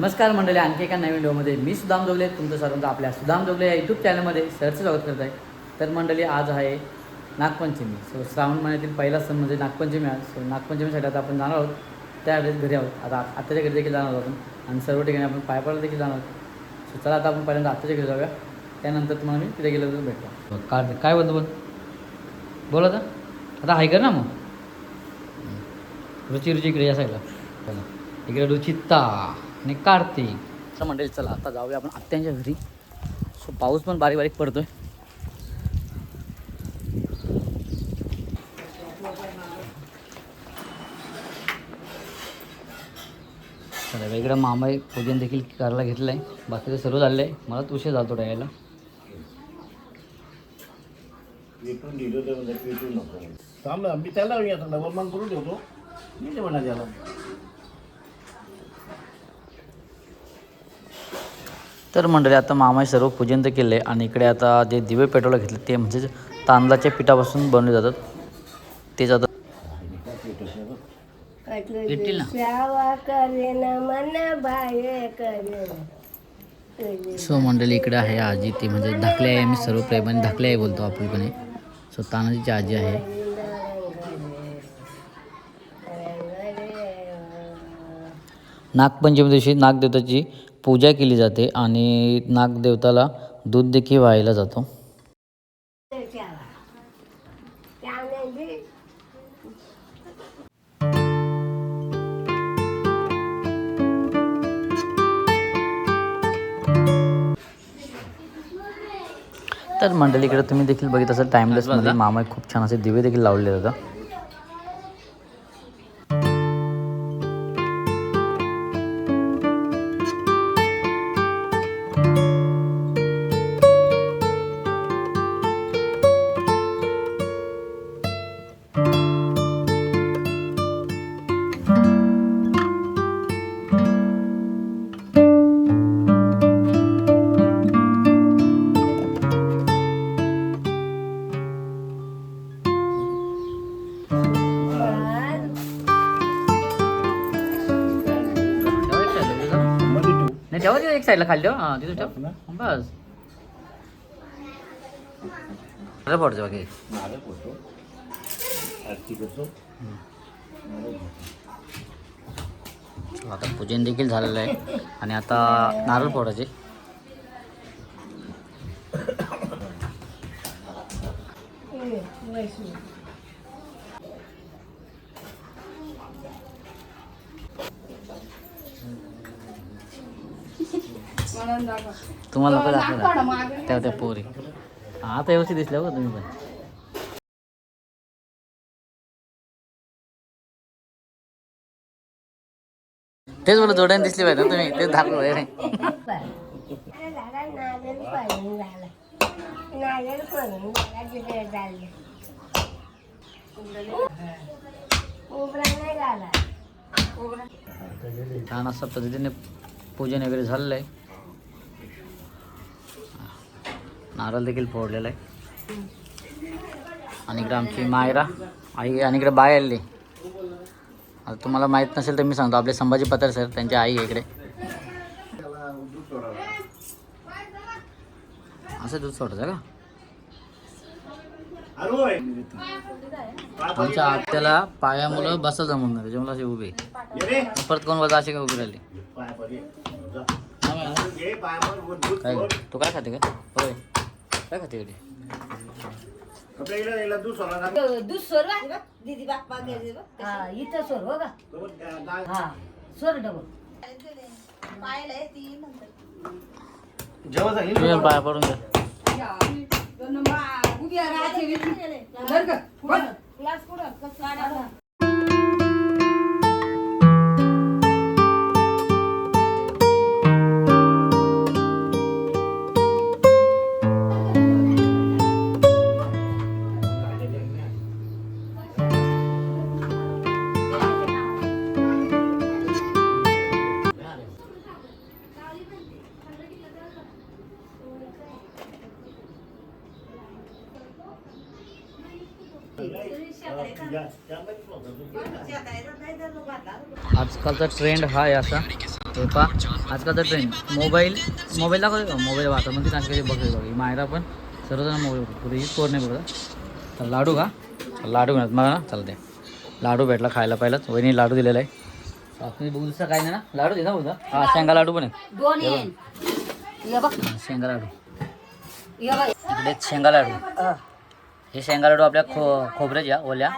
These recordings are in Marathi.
नमस्कार मंडळी आणखी एका नवीन व्हिडिओमध्ये मी सुदाम जोगले तुमचं सर्वांचं आपल्या सुदाम जोगले या यूट्यूब चॅनलमध्ये सरचं स्वागत करत आहे. तर मंडळी आज आहे नागपंचमी. सो श्रावण महिन्यातील पहिला सण म्हणजे नागपंचमी आहे. सो नागपंचमीसाठी आता आपण जाणार आहोत. त्यावेळेस घरी आहोत. आता आत्ताच्या घरी देखील जाणार आहोत आपण. आणि सर्व ठिकाणी आपण पायपाला देखील जाणार आहोत. सो चला आता आपण पहिल्यांदा आत्ताच्या घरी जाऊया. त्यानंतर तुम्हाला मी तिथे गेलो तर भेटतो काय काय बोलतो बोल. बोला आता. आता आहे कर ना मग. रुची रुची इकडे या साईडला. चला. इकडे रुचिता. आणि कार्तिक. तर मंडळी चला आता जाऊया आपण आत्यांच्या घरी. सो पाऊस पण बारीक बारीक पडतोय. चला वेगळं मामाई पूजन देखील करायला घेतलं आहे बाकीचं सर्व झालेलं आहे मला तुळशी जातो तर म्हणजे मी त्याला मी आता डबल मान करून ठेवतो. मी ते म्हणा त्याला. तर मंडळी आता मामाने सर्व पूजन तर केलं आणि इकडे आता जे दिवे पेटवायला घेतले ते म्हणजे तांदळाच्या पिठापासून बनवले जातात. बाय करेन सो मंडळी इकडे आहे आजी. ती म्हणजे धाकले आहे मी सर्व प्रेमाने धाकले आहे बोलतो आपुलपणे सो तानाजीची आजी आहे. नागपंचमी दिवशी नागदेवताची पूजा केली जाते आणि नागदेवताला दूध देखील व्हायला जातो. तर मंडळीकडे तुम्ही देखील बघित असाल टाइमलेसमध्ये मामा खूप छान असे दिवे देखील लावले जातात साईडला खाली ठेवा हां. तिथे ठेव. बस. अरे पडतो बाकी. नारळ फोडतो आरती करतो आता पूजन देखील झालेलं आहे. आणि आता नारळ फोडायचे. तुम्हाला नको दाखवला त्या त्या पोरी. आता व्यवस्थित दिसल्या बघा तुम्ही पण. तेच बोला जोड्याने दिसली पाहिजे ना तुम्ही. तेच झाला छान अशा पद्धतीने पूजन वगैरे झालेलं आहे. नारळ देखील फोडलेला आहे. आणि इकडे आमची मायरा. आई आणि इकडे बाय आलेली. आता तुम्हाला माहीत नसेल तर मी सांगतो. आपले संभाजी पत्र सर त्यांची आई आहे इकडे. असं दूध सोडायचं का? आमच्या आत्याला पायामुळं बसा जमून नाही. त्याच्यामुळे असे उभे परत कोण बघा अशी काय उभी राहिली? काय? तू काय खाते का? होय. काय खाते इकडे आपल्या इकडे याला दूध सोडा ना. दूध सोडवा दीदी बाप्पा हा इथं सोड हो का तो त्या डाळ- हा सोड डबल. जेव्हा जाईल तुम्ही पाया पडून घ्या या- त्यामध्ये आजकालचा ट्रेंड हा आहे असा. हे पा आजकालचा ट्रेंड मोबाईल मोबाईल दाखवतो का? मोबाईल वाटा म्हणजे नाचकाची बघतो बघ. मायरा पण सर्वजण मोबाईल बघतो पुढे ही स्कोर नाही तर लाडू का लाडू घेणार मला ना चालते लाडू भेटला खायला पहिलाच. वहिनी लाडू दिलेला आहे. तुम्ही बघू दुसरं काय नाही ना? लाडू दे ना हा शेंगा लाडू पण आहे बघ. शेंगा लाडू. बघ. इकडे शेंगा लाडू. हे. शेंगा लाडू आपल्या खो खोबऱ्याच्या ओल्या.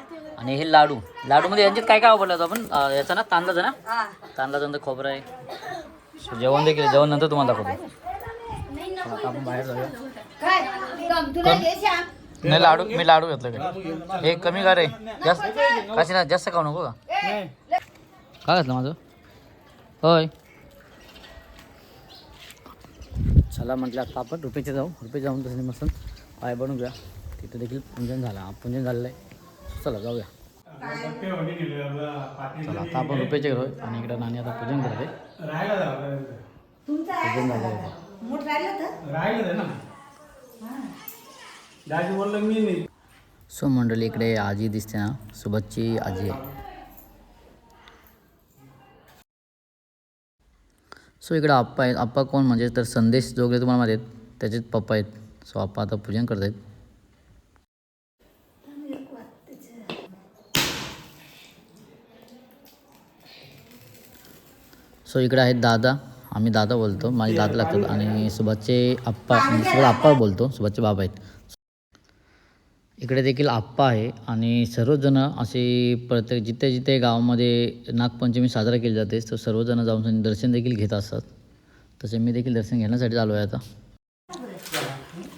आणि हे लाडू. लाडूमध्ये यांच्यात काय काय वापरलं होतं आपण? याचा ना तांदळाचं ना? हा. तांदळाचं नंतर खोबरं आहे. जेवण देखील जेवण नंतर तुम्हाला दाखवतो. आपण बाहेर जाऊया. नाही लाडू मी लाडू घेतलं काय हे कमी का रे. जास्त कशी ना जास्त खाऊ नको का? काय घातलं माझं? होय. चला म्हटलं आता आपण रुपयेचे जाऊ. रुपये जाऊन तसं मस्त पाय बनवून घ्या तिथं देखील पूजन झालं. पूजन झालेलं आहे. चला जाऊया. चला आता आपण रुपयेचे घेऊ आणि इकडं नाणी आता पूजन करते. पूजन झालं आहे मूठ राहिलं तर? सो मंडळी इकडे आजी दिसते ना. सुबतची आजी आहे. सो इकडे आप्पा आहेत. आप्पा कोण? म्हणजे तर संदेश जोगले तुम्हाला माहिती आहेत त्याचेच पप्पा आहेत. सो आप्पा आता पूजन करत आहेत सो इकडे आहेत दादा. आम्ही दादा बोलतो. माझे दादा लागतात. आणि सुभाषचे आप्पा सगळं सुभाष आप्पा बोलतो. सुभाषचे बाबा आहेत. इकडे देखील आप्पा आहे. आणि सर्वजण असे प्रत्येक जिथे जिथे गावामध्ये नागपंचमी साजरा केली जाते तर सर्वजण जाऊन दर्शन देखील घेत असतात. तसे मी देखील दर्शन घेण्यासाठी आलो आहे आता.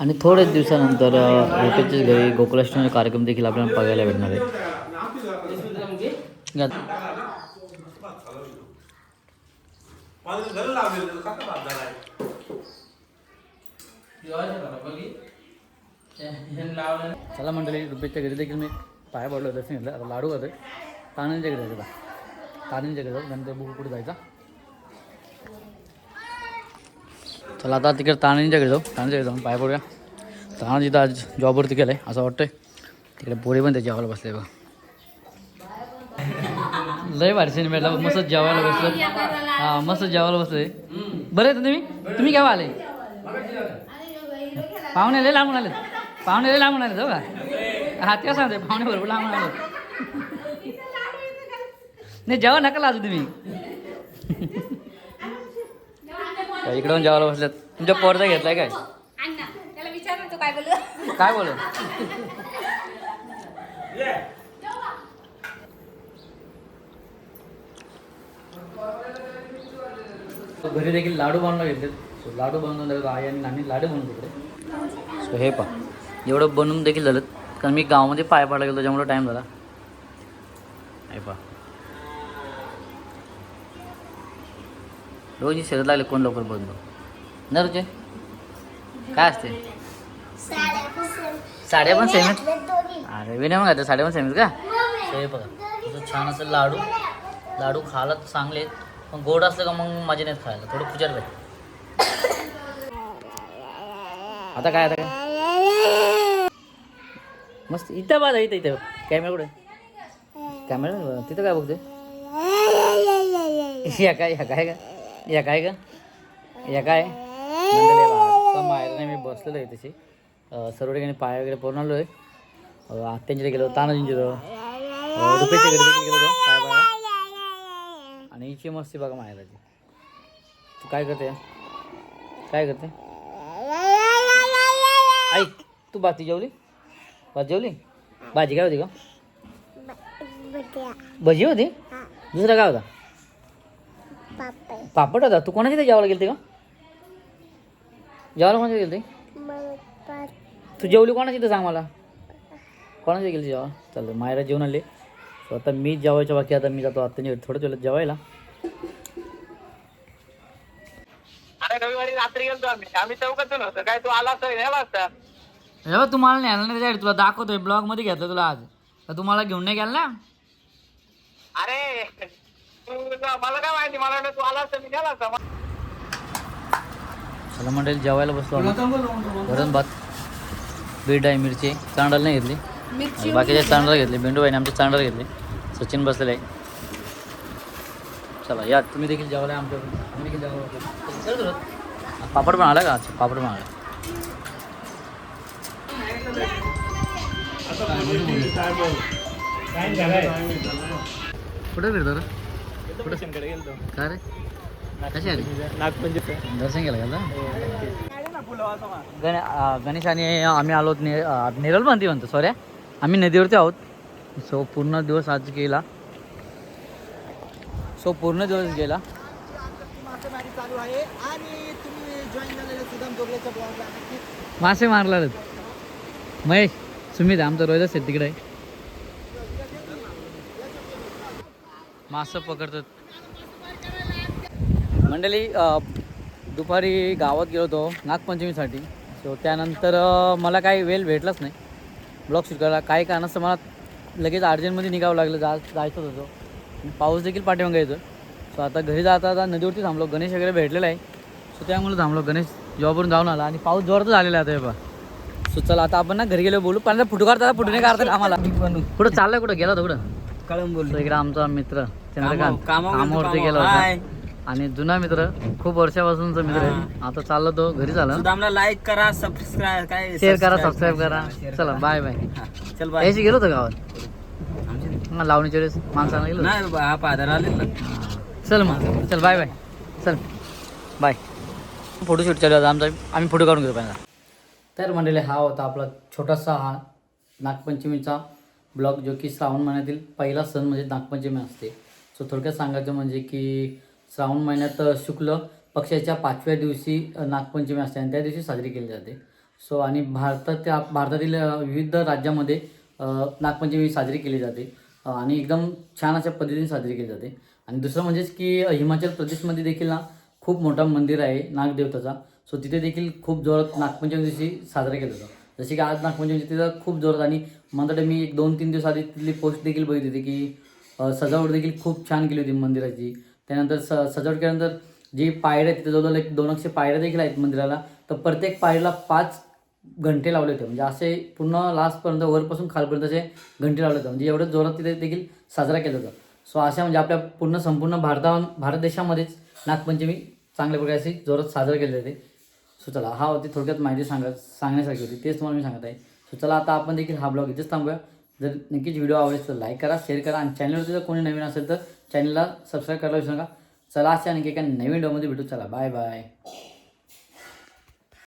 आणि थोड्याच दिवसानंतर रुपेशच्या घरी गोकुलाष्टमी कार्यक्रम देखील आपल्याला बघायला भेटणार आहे. घ्या. चला मंडळी रुपेशच्या घरी देखील मी पाया पडलो दर्शन घेतलं. आता लाडू होते तानांच्या घरी जायचं आता. घरी जाऊ नंतर बुक कुठे जायचा. चला आता तिकडे तानांच्या घरी जाऊ. तानांच्या घरी जाऊन पाया पडूया. तानाजी तर आज जॉबवरती गेलं आहे असं वाटतंय. तिकडे पोरी पण त्याच्या जेवायला बसले बघा. लय भारी सिनेमाला मस्त जेवायला बसलं हां मस्त जेवायला बसले बरं तुम्ही? तुम्ही केव्हा आले? पाहुणे लय लांबून आले पाहुणे लय लांबून आले जाऊ का? हा ते सांगते पाहुणे बरोबर लांबून आले नाही जेव्हा नका लाजू तुम्ही. इकडे पण जेवायला बसल्यात तुमच्या पोरचा घेतलाय काय? काय बोलू काय बोल घरी देखील लाडू बनवून घेतले सो लाडू बनवून झाले आई आणि नानी लाडू बनवून तिकडे सो हे पा एवढं बनवून देखील झालं. कारण मी गावामध्ये पाय पाडला गेलो त्याच्यामुळे टाईम झाला. हे पा रोज शर्यत लागले कोण लवकर बनतो ना रुचे? काय असते साड्या पण सेम आहेत? अरे विनय मग आता साड्या पण सेम आहेत का? हे बघा असं छान असं लाडू लाडू खायला तर चांगले पण गोड असलं का मग मजा नाहीत खायला. थोडं पुचार पाहिजे आता काय आता काय? मस्त इथं बघा इथं इथं. कॅमेरा कुठे? कॅमेरा तिथं काय बघतोय? या काय या काय का? या काय का? या काय? मंडळी नाही मी बसलेलो आहे तशी सर्व ठिकाणी पाय वगैरे पळून आलो आहे त्यांच्याकडे गेलो तानाजींच्या रुपयाच्या गेलो. होतो पाय पाया आणि हिची मस्ती बघा माहेराची. तू काय करते? काय करते? ऐक तू बाती जेवली? भात जेवली? भाजी काय होती का भजी होती? दुसरा काय होता? पापड. होता? तू कोणाच्या इथे जेवायला गेलते का जेवायला कोणाच्या गेलते? तू जेवली कोणाच्या इथं सांग मला? कोणाच्या गेली जेव्हा चालतं मायरा जेवण आले सो आता मी जेवायच्या बाकी आता मी जातो आता थोडं थोडं जेवायला. अरे रविवारी रात्री गेलतो आम्ही. आम्ही चौकातून होतो. काय तू आला तर नाही वाजता तुम्हाला नाही आलं नाही त्याच्यासाठी. तुला दाखवतोय. ब्लॉगमध्ये घेतलं तुला आज. तर तुम्हाला घेऊन नाही गेला ना? अरे तू मला काय माहिती? मला वाटलं तू आला असता मी गेला असता. चला मंडळी जेवायला बसलो. वरण भात बीट आहे मिरची. चांडाल नाही घेतली. बाकीचे चांडाल घेतले बेंडू आमचे चांडाल घेतले. सचिन बसलेले आहे. चला या तुम्ही देखील जेवायला देखील तुला. पापड पण आला का? अच्छा, पापड पण आला. कुठे फिरतो रे? कशी आली? दर्शन केलं का गणेश आणि आम्ही आलो ने अं, नेरळ म्हणते म्हणतो सॉरी आम्ही नदीवरती आहोत. सो पूर्ण दिवस आज गेला. सो पूर्ण दिवस गेला. मासे मारला महेश सुमित आमचा रोहित असेल तिकडे. मासं पकडतात. मंडळी दुपारी गावात गेलो होतो नागपंचमीसाठी. सो त्यानंतर मला काही वेळ भेटलाच नाही. ब्लॉग शूट करायला काही कारणास्तव मला लगेच अर्जंटमध्ये निघावं लागलं. जा जायचं होतं आणि पाऊस देखील पाठीमागे येतो सो आता घरी जाता आता नदीवरती थांबलो. गणेश वगैरे भेटलेला आहे. सो त्यामुळे थांबलो. गणेश जॉबवरून जाऊन आला. आणि पाऊस जोरातच आलेला आहे आता हे बघा सो चला आता आपण ना घरी गेलो बोलू. पण फोटो काढता फोटो नाही काढतात आम्हाला? कुठं चाललंय कुठं? गेला होता कुठं? कळंबोली. तो इकडे आमचा मित्र चंद्रकांत. कामावरती कामावर. गेला. होता. आणि जुना मित्र खूप वर्षापासूनचा मित्र आहे. आता चाललो तो घरी झाला. सुदामला लाईक करा सबस्क्राईब काय शेअर करा सबस्क्राईब करा. चला बाय बाय हा, चल बाय यायची गेलो होतो गावात. हा, लावणीच्या वेळेस. माणसाला गेलो होतो. नाही आले चल मग चल बाय बाय चल. बाय फोटोशूट चालू आहे आमचा आम्ही फोटो काढून घेऊ पहिला. तर मंडळी हा होता आपला छोटासा हा नागपंचमीचा ब्लॉग जो की श्रावण महिन्यातील पहिला सण म्हणजे नागपंचमी असते. सो थोडक्यात सांगायचं म्हणजे की श्रावण महिन्यात शुक्ल पक्षाच्या पाचव्या दिवशी नागपंचमी असते आणि त्या दिवशी साजरी केली जाते. सो आणि भारताच्या भारतातील विविध राज्यामध्ये नागपंचमी साजरी केली जाते. आणि एकदम छान अशा पद्धतीने साजरी केली जाते. आणि दुसरं म्हणजेच की हिमाचल प्रदेशमध्ये देखील ना खूप मोठा मंदिर आहे नागदेवताचा. सो तिथे देखील खूप जोरात नागपंचमी दिवशी साजरा केला जातो. जसे की आज नागपंचमी तिथं खूप जोरात आणि म्हणतात मी एक दोन तीन दिवस आधी तिथली पोस्ट देखील बघितली होती की सजावट देखील खूप छान केली होती मंदिराची. त्यानंतर स सजावट केल्यानंतर जी पायऱ्या आहेत तिथे जवळजवळ एक दोन अक्षे पायऱ्या देखील आहेत मंदिराला. तर प्रत्येक पायरीला पाच घंटे लावले होते. म्हणजे असे पूर्ण लास्टपर्यंत वरपासून खालपर्यंत असे घंटे लावले होते. म्हणजे एवढं जोरात तिथे देखील साजरा केला जातो सो अशा म्हणजे आपल्या पूर्ण संपूर्ण भारता भारत देशामध्येच नागपंचमी चांगल्या प्रकारे अशी जोरात साजरा केली जाते. सो चला हा होती थोडक्यात माहिती सांगा सांगण्यासारखी होती. तेच तुम्हाला मी सांगत आहे. सो चला आता आपण देखील हा ब्लॉग इथेच थांबूया. जर नक्कीच व्हिडिओ आवडेल तर लाईक करा शेअर करा आणि चॅनलवरती जर कोणी नवीन असेल तर चॅनलला सबस्क्राईब करायला विसरू नका. चला अशा आणखी एका नवीन व्हिडिओमध्ये भेटू. चला बाय बाय